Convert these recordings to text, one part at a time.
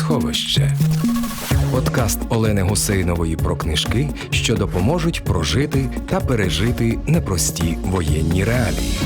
сховище. Подкаст Олени Гусейнової про книжки, що допоможуть прожити та пережити непрості воєнні реалії.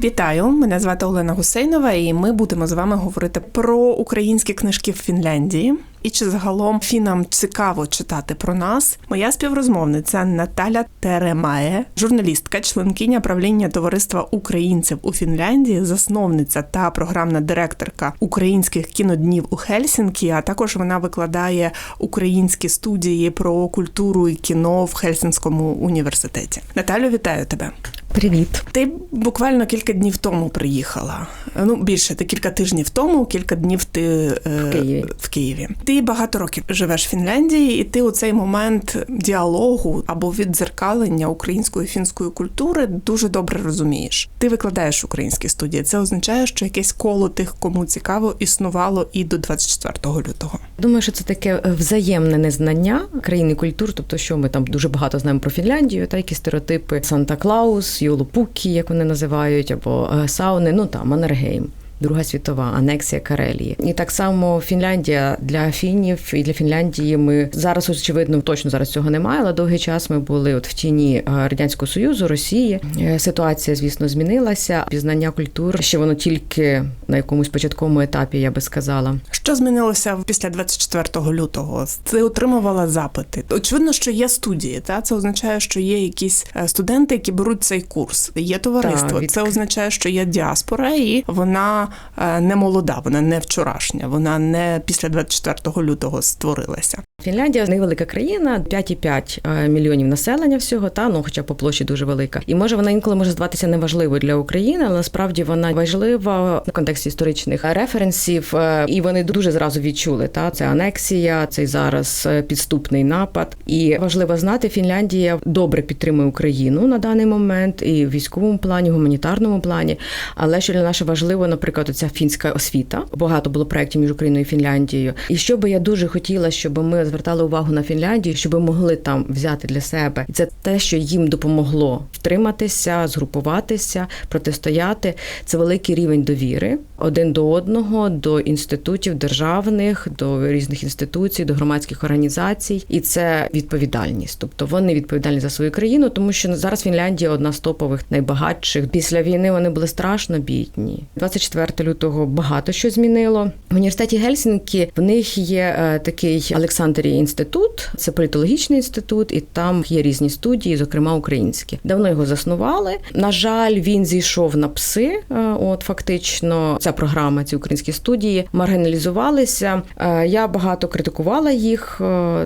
Вітаю! Мене звати Олена Гусейнова, і ми будемо з вами говорити про українські книжки в Фінляндії. І чи загалом фінам цікаво читати про нас? Моя співрозмовниця Наталя Теремає, журналістка, членкиня правління товариства українців у Фінляндії, засновниця та програмна директорка українських кіноднів у Хельсінкі. А також вона викладає українські студії про культуру і кіно в Хельсінському університеті. Наталю, вітаю тебе. Привіт, ти буквально кілька днів тому приїхала. Ну більше ти кілька тижнів тому, кілька днів ти е, в Києві. в Києві. Ти багато років живеш в Фінляндії, і ти у цей момент діалогу або віддзеркалення української і фінської культури дуже добре розумієш. Ти викладаєш українські студії. Це означає, що якесь коло тих, кому цікаво, існувало і до 24 лютого. Думаю, що це таке е, взаємне незнання країни культур, тобто, що ми там дуже багато знаємо про Фінляндію, та які стереотипи Санта Клаус, Юлопукі, як вони називають, або е, сауни, ну там Маннергейм. Друга світова анексія Карелії, і так само Фінляндія для фінів і для Фінляндії. Ми зараз очевидно точно зараз цього немає. Але довгий час ми були от в тіні е, радянського союзу, Росії. Е, ситуація, звісно, змінилася. Пізнання культур ще воно тільки на якомусь початковому етапі, я би сказала. Що змінилося після 24 лютого? Ти отримувала запити. Очевидно, що є студії. Та це означає, що є якісь е, студенти, які беруть цей курс. Є товариство. Так, від... Це означає, що є діаспора, і вона. Е, не молода, вона не вчорашня, вона не після 24 лютого створилася. Фінляндія невелика країна, 5,5 е, мільйонів населення всього, та ну, хоча по площі дуже велика. І може вона інколи може здаватися неважливою для України, але насправді вона важлива в контексті історичних референсів, е, і вони дуже зразу відчули. Та це анексія, цей зараз підступний напад. І важливо знати, Фінляндія добре підтримує Україну на даний момент і в військовому плані, гуманітарному плані. Але що для нас важливо, наприклад, ця фінська освіта. Багато було проєктів між Україною і Фінляндією. І що би я дуже хотіла, щоб ми звертали увагу на Фінляндію, щоб могли там взяти для себе. І це те, що їм допомогло втриматися, згрупуватися, протистояти. Це великий рівень довіри один до одного, до інститутів державних, до різних інституцій, до громадських організацій, і це відповідальність. Тобто вони відповідальні за свою країну, тому що зараз Фінляндія одна з топових найбагатших. Після війни вони були страшно бідні. 24 лютого багато що змінило. В університеті Гельсінкі в них є е, такий Олександрій інститут, це політологічний інститут, і там є різні студії, зокрема українські. Давно його заснували. На жаль, він зійшов на пси. Е, от фактично ця програма, ці українські студії маргіналізувалися. Е, я багато критикувала їх.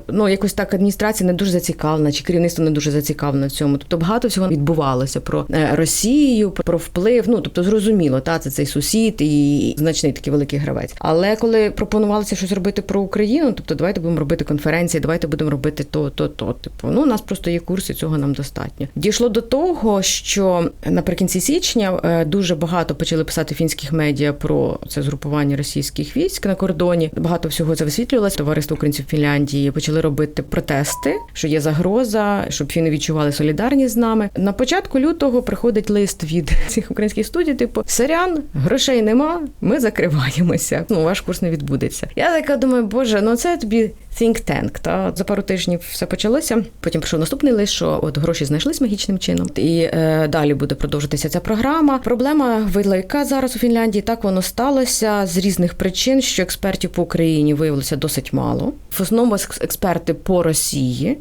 Ну якось так адміністрація не дуже зацікавлена, чи керівництво не дуже зацікавлено в цьому. Тобто багато всього відбувалося про Росію, про вплив. Ну тобто, зрозуміло, та це цей сусід і значний такий великий гравець. Але коли пропонувалося щось робити про Україну, тобто давайте будемо робити конференції, давайте будемо робити то, то, то. Типу, ну у нас просто є курси, цього нам достатньо. Дійшло до того, що наприкінці січня дуже багато почали писати фінських медіа про це згрупування російських військ на кордоні. Багато всього це висвітлювалося. Товариство українців Фінляндії почали робити протести, що є загроза, щоб фіни відчували солідарність з нами. На початку лютого приходить лист від цих українських студій, типу Сорян, грошей нема, ми закриваємося. Ну ваш курс не відбудеться. Я така думаю, боже, ну це тобі think tank. Та за пару тижнів все почалося. Потім прийшов наступний лист, що от гроші знайшлись магічним чином, і е, далі буде продовжитися ця програма. Проблема велика зараз у Фінляндії. Так воно сталося з різних причин, що експертів по Україні виявилося досить мало. В основному експерти по Росії,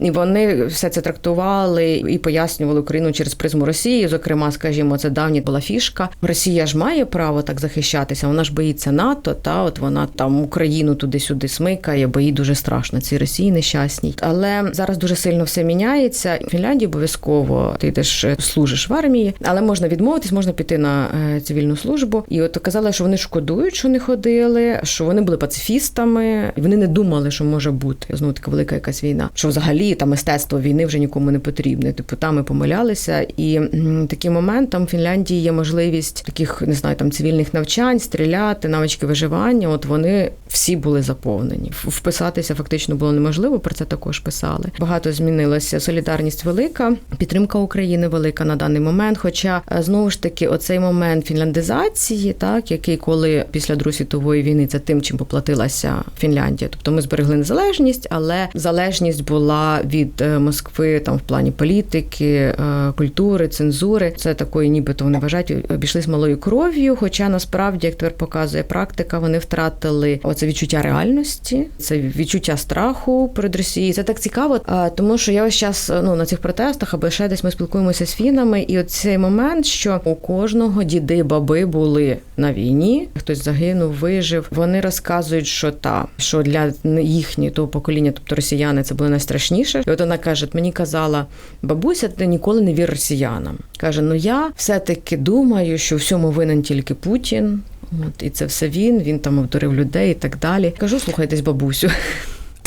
і вони все це трактували і пояснювали Україну через призму Росії. Зокрема, скажімо, це давня була фішка. Росія ж має право так захищатися. Вона ж боїться НАТО. Та от вона там Україну туди-сюди смикає, боїться дуже страшно ці Росії нещасні. Але зараз дуже сильно все міняється. В Фінляндії обов'язково ти йдеш е, служиш в армії, але можна відмовитись, можна піти на е, цивільну службу. І от казали, що вони шкодують, що не ходили, що вони були пацифістами, і вони не думали, що може бути знову така велика якась війна. Що взагалі там мистецтво війни вже нікому не потрібне. Типу там ми помилялися, і такий момент там в Фінляндії є можливість таких не знаю, там цивільних навчань, стріляти, навички виживання. От вони всі були заповнені. Вписатися фактично було неможливо. Про це також писали. Багато змінилося. Солідарність велика, підтримка України велика на даний момент. Хоча е, знову ж таки, оцей момент фінляндизації, так який коли після Другої світової війни це тим, чим поплатилася Фінляндія. Тобто ми зберегли незалежність, але залежність була від е, Москви там в плані політики, е, культури, цензури. Це такої, нібито вони вважають, обійшлись малою кров'ю. Хоча насправді, як тепер показує практика, вони втратили оце відчуття реальності, це відчуття страху перед Росією. Це так цікаво, тому що я ось час ну на цих протестах, або ще десь ми спілкуємося з фінами, і оцей момент, що у кожного діди, баби були на війні, хтось загинув, вижив. Вони розказують, що та що для їхнього того покоління, тобто росіяни, це було найстрашніше. І от вона каже: мені казала бабуся, ти ніколи не вір росіянам. каже: Ну я все-таки думаю, що всьому винен тільки Путін. От і це все він. Він там обдурив людей і так далі. Кажу, слухайтесь, бабусю.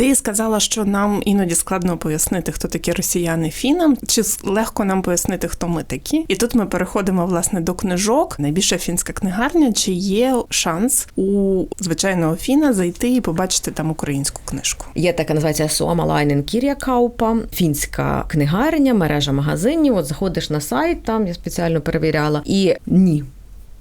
Ти сказала, що нам іноді складно пояснити, хто такі росіяни фінам, чи легко нам пояснити, хто ми такі. І тут ми переходимо власне до книжок. Найбільша фінська книгарня. Чи є шанс у звичайного фіна зайти і побачити там українську книжку? Є така називається Suomalainen Kirjakauppa, фінська книгарня, мережа магазинів. От заходиш на сайт, там я спеціально перевіряла, і ні.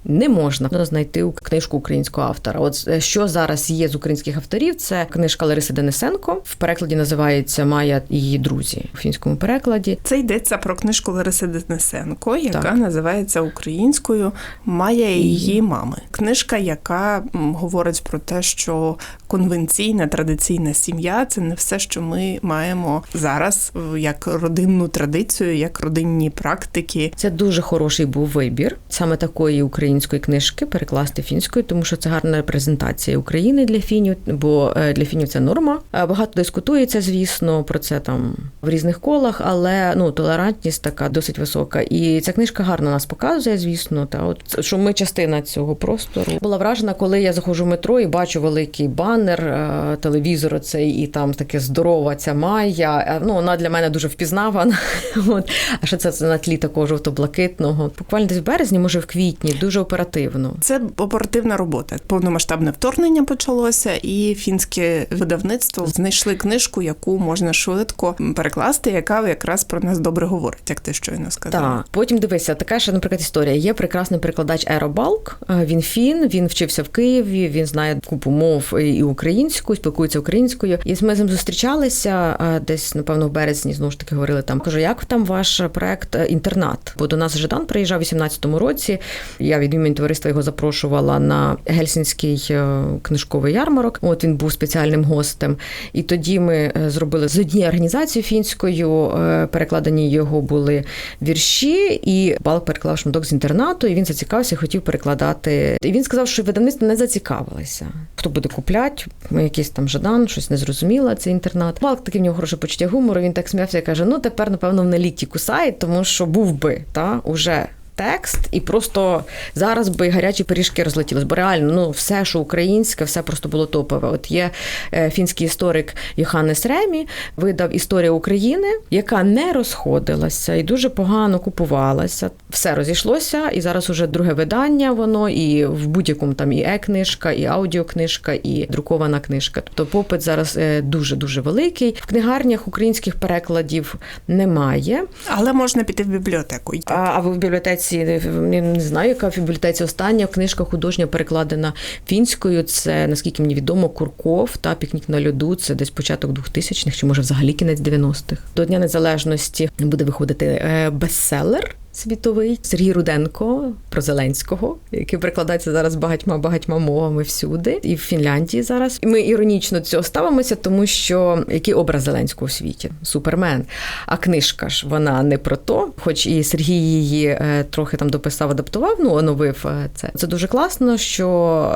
Не можна знайти книжку українського автора. От е, що зараз є з українських авторів, це книжка Лариси Денисенко. В перекладі називається Майя і її друзі у фінському перекладі. Це йдеться про книжку Лариси Денисенко, яка Так. називається українською Майя і її мами. Книжка, яка говорить про те, що конвенційна традиційна сім'я це не все, що ми маємо зараз як родинну традицію, як родинні практики. Це дуже хороший був вибір саме такої української книжки перекласти фінською, тому що це гарна репрезентація України для фінів, бо е, для фінів це норма. Е, Багато дискутується, звісно, про це там в різних колах, але ну толерантність така досить висока. І ця книжка гарно нас показує, звісно. Та от що ми частина цього простору. Була вражена, коли я заходжу в метро і бачу великий банер, е, телевізор оцей, і там таке здорова ця Майя. Е, Ну вона для мене дуже впізнавана. От а ще це на тлі такого жовто-блакитного. Буквально десь в березні, може в квітні, дуже оперативно. Це оперативна робота. Повномасштабне вторгнення почалося, і фінське видавництво знайшли книжку, яку можна швидко перекласти, яка якраз про нас добре говорить, як ти щойно сказала. Так, потім дивися, така ще, наприклад, історія. Є прекрасний перекладач Аеробалк. Е, Він фін, він вчився в Києві, він знає купу мов і українську, спілкується українською. І ми з ним зустрічалися е, десь, напевно, в березні знову ж таки говорили там. Кажу, як там ваш проект е, інтернат? Бо до нас Жадан приїжджав у 18-му році. Я від імені товариства його запрошувала на гельсінський е, книжковий ярмарок. От він був спеціальним гостем. І тоді ми е, зробили з однією організацією фінською. е, Перекладені його були вірші, і Балк переклав шматок з інтернату, і він зацікавився, хотів перекладати. І він сказав, що видавництво не зацікавилося. Хто буде купляти? Ми якийсь там Жадан, щось не зрозуміла, цей інтернат. Балк таки в нього хороше почуття гумору. Він так сміявся і каже: ну тепер, напевно, в наліті кусають, тому що був би та уже. Текст, і просто зараз би гарячі пиріжки розлетілись, бо реально ну все, що українське, все просто було топове. От є е, фінський історик Йоханнес Ремі, видав історія України, яка не розходилася і дуже погано купувалася. Все розійшлося, і зараз уже друге видання. Воно і в будь-якому там і е-книжка, і аудіокнижка, і друкована книжка. Тобто попит зараз дуже дуже великий. В книгарнях українських перекладів немає. Але можна піти в бібліотеку. А, а в бібліотеці я не знаю, яка бібліотеці остання книжка художня перекладена фінською. Це наскільки мені відомо, Курков та пікнік на льоду. Це десь початок 2000-х, чи може взагалі кінець 90-х. До Дня Незалежності буде виходити е, бестселер. Світовий Сергій Руденко про Зеленського, який перекладається зараз багатьма багатьма мовами всюди, і в Фінляндії зараз. Ми іронічно до цього ставимося, тому що який образ Зеленського у світі супермен. А книжка ж вона не про то, хоч і Сергій її е, трохи там дописав, адаптував, ну оновив е, це. Це дуже класно, що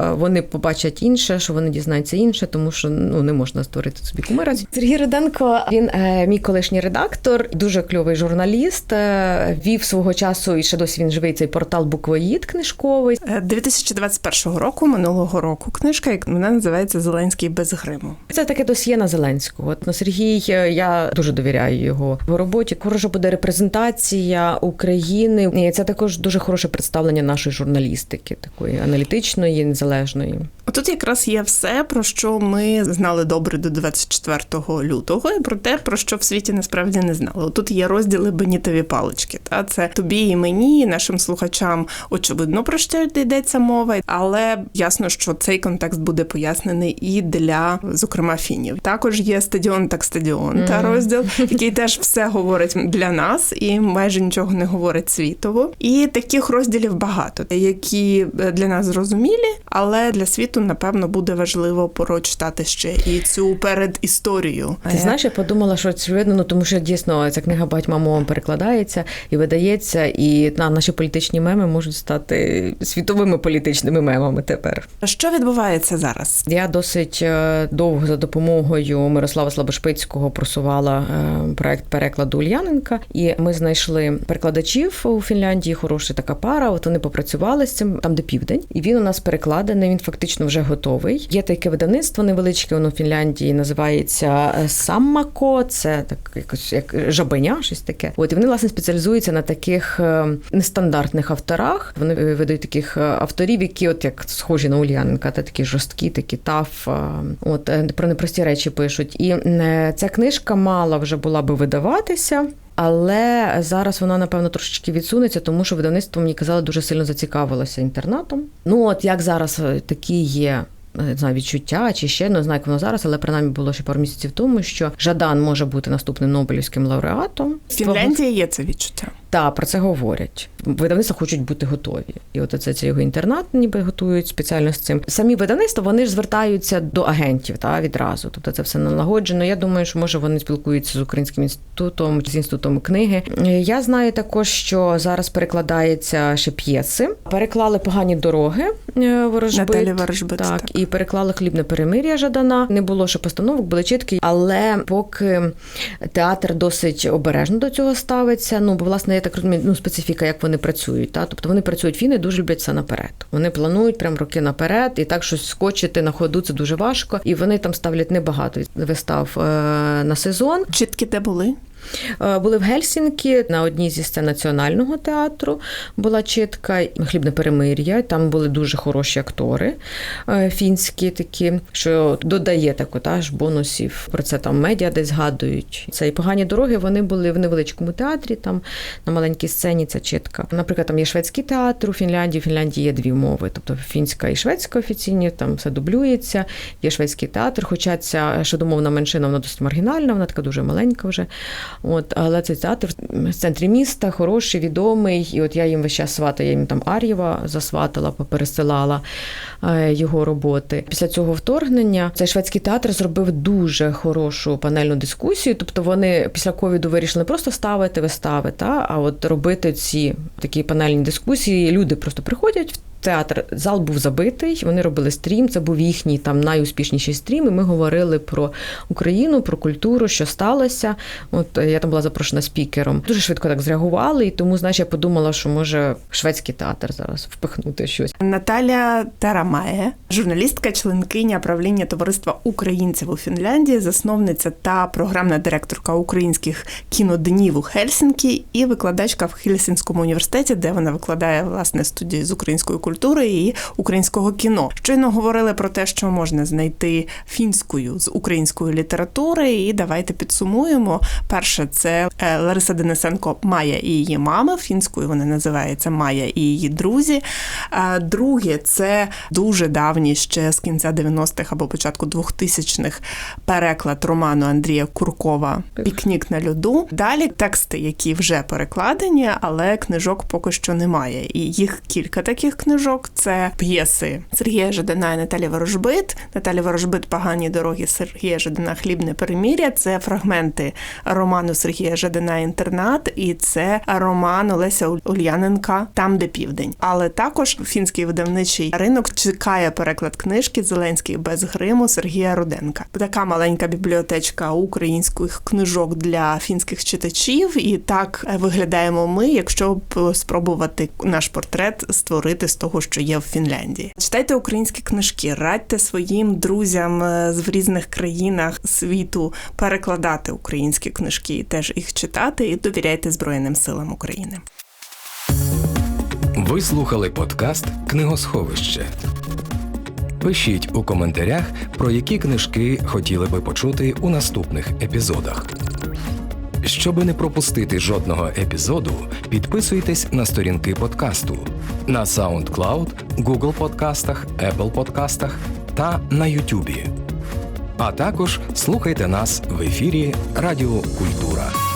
е, вони побачать інше, що вони дізнаються інше, тому що ну не можна створити собі кумира. Сергій Руденко він мій колишній редактор, дуже кльовий журналіст. Вів свого свого часу і ще досі він живий цей портал Буквоїд книжковий. Е, 2021 року, минулого року, книжка, як вона називається Зеленський без гриму. Це таке досьє на Зеленського. От на Сергій е, я дуже довіряю його в роботі. Хороша буде репрезентація України. І це також дуже хороше представлення нашої журналістики, такої аналітичної, незалежної. Тут якраз є все, про що ми знали добре до 24 лютого, і про те, про що в світі насправді не знали. Тут є розділи бенітові палички. Та це тобі і мені, і нашим слухачам очевидно про що йдеться мова, але ясно, що цей контекст буде пояснений і для, зокрема, фінів. Також є стадіон так стадіон та розділ, який теж все говорить для нас і майже нічого не говорить світово. І таких розділів багато, які е, для нас зрозумілі, але для світу напевно буде важливо прочитати ще і цю передісторію. Ти знаєш, я подумала, що очевидно, ну тому що дійсно ця книга багатьма мовами перекладається і видається, і на наші політичні меми можуть стати світовими політичними мемами тепер. що відбувається зараз? Я досить е, довго за допомогою Мирослава Слабошпицького просувала е, проект перекладу Ульяненка, і ми знайшли перекладачів у Фінляндії. Хороша така пара. От вони попрацювали з цим там, де південь, і він у нас перекладений. Він фактично вже готовий. Є таке видавництво невеличке. Воно в Фінляндії називається е, Саммако. Це так якось як жабеня, щось таке. От і вони власне спеціалізуються на таких е, нестандартних авторах. Вони видають таких е, авторів, які от як схожі на Ульяненка, та такі жорсткі, такі таф. е, От про непрості речі пишуть. І ця книжка мала вже була би видаватися. Але зараз вона напевно трошечки відсунеться, тому що видавництво мені казали дуже сильно зацікавилося інтернатом. Ну от як зараз такі є. Не знаю, відчуття чи ще не знаю, як воно зараз, але принаймні було ще пару місяців тому, що Жадан може бути наступним Нобелівським лауреатом. В Фінляндії є це відчуття. Так, про це говорять. Видавництва хочуть бути готові. І от це, це його інтернат, ніби готують спеціально з цим. Самі видавництва вони ж звертаються до агентів та відразу. Тобто це все налагоджено. Я думаю, що може вони спілкуються з українським інститутом, з інститутом книги. Я знаю також, що зараз перекладається ще п'єси. Переклали погані дороги е, Ворожбит, Так, так. і переклали хлібне перемир'я Жадана. Не було ще постановок, були чіткі, але поки театр досить обережно до цього ставиться. Ну, бо власне так розумію, ну специфіка, як вони працюють. Та? Тобто вони працюють фіни, дуже люблять все наперед. Вони планують прям роки наперед, і так щось скочити на ходу це дуже важко. І вони там ставлять небагато вистав е, на сезон. Чіткі де були? Е, Були в Гельсінкі на одній зі сцен національного театру. Була чітка хлібне перемир'я. Там були дуже хороші актори е, фінські такі, що додає таку та бонусів. Про це там медіа десь згадують. Це і погані дороги. Вони були в невеличкому театрі, там на маленькій сцені. Це чітка. Наприклад, там є шведський театр у Фінляндії. У Фінляндії є дві мови, тобто фінська і шведська офіційні. Там все дублюється. Є шведський театр, хоча ця шедомовна меншина вона досить маргінальна, вона така дуже маленька вже. От, але цей театр в центрі міста хороший, відомий. І от я їм весь час сватаю, я їм там Ар'єва засватала, попересилала е, його роботи. Після цього вторгнення цей шведський театр зробив дуже хорошу панельну дискусію. Тобто вони після ковіду вирішили не просто ставити вистави, та, а от робити ці такі панельні дискусії. Люди просто приходять театр. Зал був забитий. Вони робили стрім. Це був їхній там найуспішніший стрім. І ми говорили про Україну, про культуру, що сталося. От е, я там була запрошена спікером. Дуже швидко так зреагували, і тому, знаєш, я подумала, що може шведський театр зараз впихнути щось. Наталя Тарамає, журналістка, членкиня правління товариства українців у Фінляндії, засновниця та програмна директорка українських кіноднів у Хельсінкі і викладачка в Хельсінському університеті, де вона викладає власне студії з української культури і українського кіно. Щойно говорили про те, що можна знайти фінською з української літератури. І давайте підсумуємо. Перше, це е, Лариса Денисенко Майя і її мама. Фінською вона називається Майя і її друзі. А Друге, це дуже давній ще з кінця 90-х або початку 2000-х переклад роману Андрія Куркова Пікнік на льоду. Далі тексти, які вже перекладені, але книжок поки що немає. І їх кілька таких книжок. Книжок це п'єси Сергія Жадана і Наталі Ворожбит. Наталі Ворожбит Погані дороги Сергія Жадана Хлібне переміря. Це фрагменти роману Сергія Жадана Інтернат, і це роман Олеся Ульяненка Там, де південь. Але також фінський видавничий ринок чекає переклад книжки Зеленський без гриму Сергія Руденка. Така маленька бібліотечка українських книжок для фінських читачів, і так виглядаємо ми, якщо спробувати наш портрет створити з того, що є в Фінляндії. Читайте українські книжки, радьте своїм друзям е, з різних країнах світу перекладати українські книжки і теж їх читати, і довіряйте Збройним силам України. Ви слухали подкаст Книгосховище. Пишіть у коментарях, про які книжки хотіли би почути у наступних епізодах. Щоби не пропустити жодного епізоду, підписуйтесь на сторінки подкасту на SoundCloud, Google подкастах, Apple подкастах та на YouTube. А також слухайте нас в ефірі Радіо Культура.